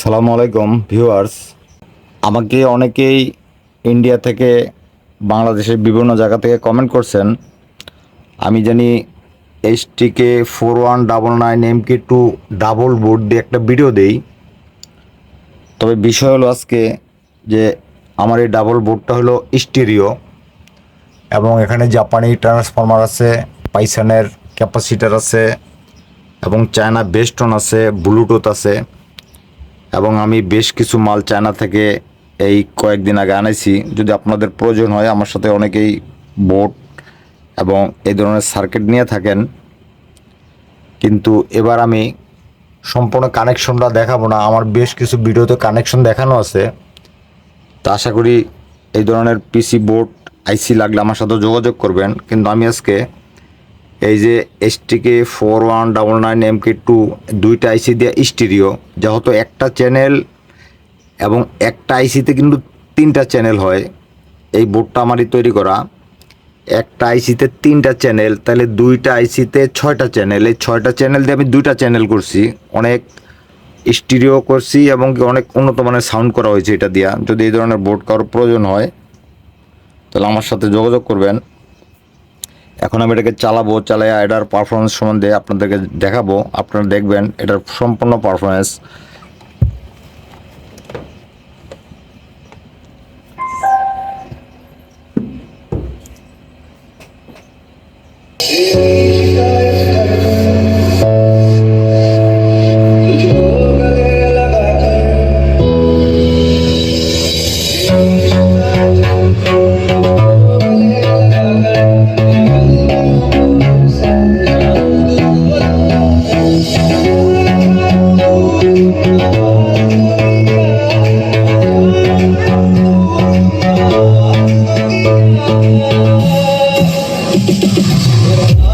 সালামু আলাইকুম, ভিউয়ার্স। আমাকে অনেকেই ইন্ডিয়া থেকে বাংলাদেশের বিভিন্ন জায়গা থেকে কমেন্ট করছেন। আমি জানি HTK four one double nine M K two double board দিয়ে একটা ভিডিও দেই। তবে বিষয় হলো আজকে যে আমার এই ডাবল বোর্ডটা হলো স্টেরিও এবং এখানে জাপানি ট্রান্সফরমার আছে পাইসানের ক্যাপাসিটার আছে এবং চায়না বেস্টন আছে ব্লুটুথ আছে। এবং আমি বেশ কিছু মাল চায়না থেকে এই কয়েকদিন আগে আনাইছি। যদি আপনাদের প্রয়োজন হয়, আমার সাথে অনেকেই বোট এবং এই ধরনের সার্কিট নিয়ে থাকেন। কিন্তু এবার আমি সম্পূর্ণ কানেকশনটা দেখাবো না। আমার বেশ কিছু ভিডিওতে কানেকশন দেখানো আছে। তা আশা করি এই ধরনের পিসি বোর্ড আইসি লাগলে আমার সাথে যোগাযোগ করবেন। কিন্তু আমি আজকে এই যে STK four one double nine M K two দুইটা আইসি দিয়ে স্টিরিও, যেহেতু একটা চ্যানেল এবং একটা আইসিতে কিন্তু তিনটা চ্যানেল হয়, এই বোর্ডটা আমারই তৈরি করা। একটা আইসিতে তিনটা চ্যানেল, তাহলে দুইটা আইসিতে ছয়টা চ্যানেল, এই ছয়টা চ্যানেল দিয়ে আমি দুইটা চ্যানেল করছি। অনেক স্টিরিও করছি এবং অনেক উন্নত মানের সাউন্ড করা হয়েছে এটা দিয়া। যদি এই ধরনের বোর্ড কারোর প্রয়োজন হয়, তাহলে আমার সাথে যোগাযোগ করবেন। এখন আমি এটাকে চালাবো চালাই এটার পারফরমেন্স সম্বন্ধে আপনাদেরকে দেখাবো। আপনারা দেখবেন এটার সম্পূর্ণ পারফরমেন্স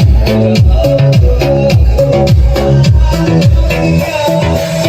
Oh.